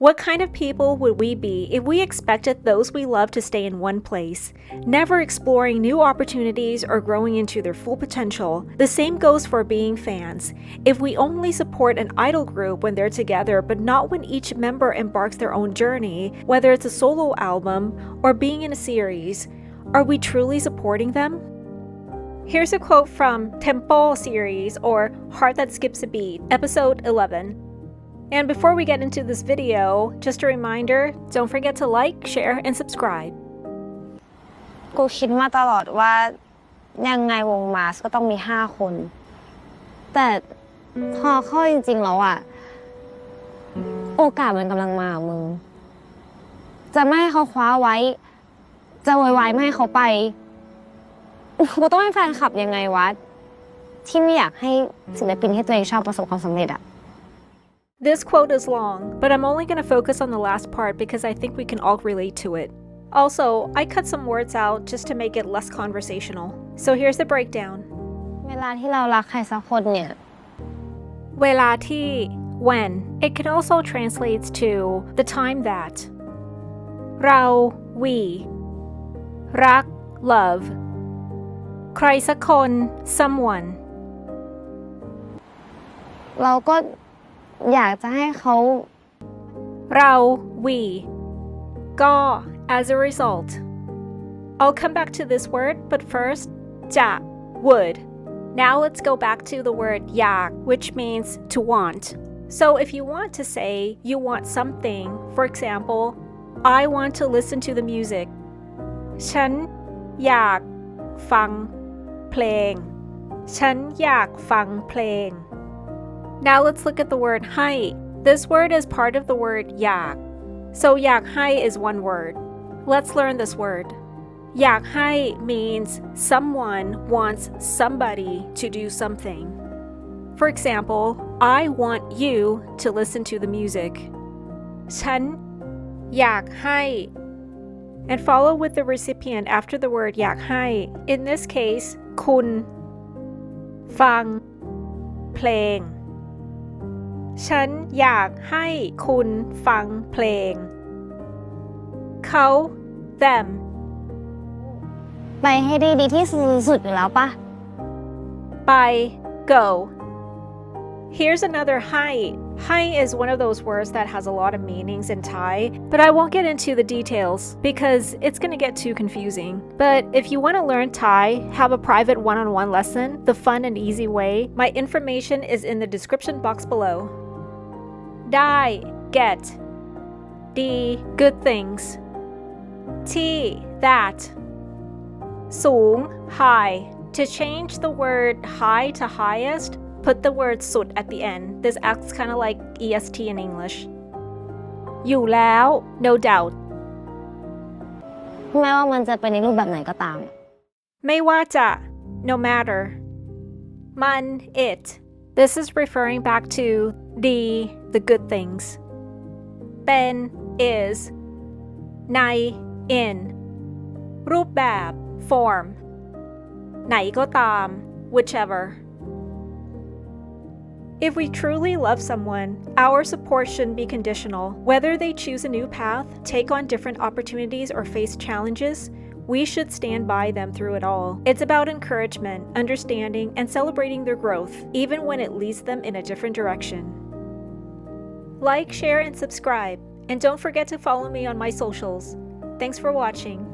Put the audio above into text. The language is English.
What kind of people would we be if we expected those we love to stay in one place, never exploring new opportunities or growing into their full potential? The same goes for being fans. If we only support an idol group when they're together, but not when each member embarks their own journey, whether it's a solo album or being in a series, are we truly supporting them? Here's a quote from Tempo series or Heart That Skips a Beat, episode 11. And before we get into this video, just a reminder don't forget to like, share, and subscribe. กูคิดมาตลอดว่ายังไงวงมาสก็ต้องมีห้าคน แต่พอเข้าจริงๆแล้วอะโอกาสมันกำลังมาอะมึง จะไม่ให้เขาคว้าไว้ จะโวยวายไม่ให้เขาไปกูต้องให้แฟนคลับยังไงวะที่ไม่อยากให้ศิลปินที่ตัวเองชอบประสบความสำเร็จอะ This quote is long, but I'm only going to focus on the last part because I think we can all relate to it. Also, I cut some words out just to make it less conversational. So here's the breakdown. เวลาที่เรารักใครสักคนเนี่ย เวลาที่ when it can also translates to the time that เรา we รัก love ใครสักคน someone เราก็ อยากจะให้เขา เรา we ก็ as a result I'll come back to this word but first จะ would now let's go back to the word อยาก which means to want so if you want to say you want something for example I want to listen to the music ฉันอยากฟังเพลง ฉันอยากฟังเพลง now let's look at the word ให้ this word is part of the word อยาก so อยากให้ is one word let's learn this word อยากให้ means someone wants somebody to do something for example I want you to listen to the music ฉันอยากให้ and follow with the recipient after the word อยากให้ in this case คุณ ฟัง เพลง ฉันอยากให้คุณฟังเพลง เขา them ไปให้ได้ดีที่สุดอยู่แล้วปะ by go. Here's another hai. Hai is one of those words that has a lot of meanings in Thai, but I won't get into the details because it's going to get too confusing. But if you want to learn Thai, have a private one on one lesson, the fun and easy way, my information is in the description box below. Die, get. D, good things. T, that. สูง high. To change the word high to highest, put the word สุด at the end. This acts kind of like EST in English. อยู่แล้ว no doubt. ไม่ว่ามันจะเป็นในรูปแบบไหนก็ตาม ไม่ว่าจะ no matter. มัน it. This is referring back to the the good things. เป็น is ใน in รูปแบบ form ไหนก็ตาม whichever If we truly love someone, our support shouldn't be conditional. Whether they choose a new path, take on different opportunities, or face challenges, we should stand by them through it all. It's about encouragement, understanding, and celebrating their growth, even when it leads them in a different direction. Like, share, and subscribe. And don't forget to follow me on my socials. Thanks for watching.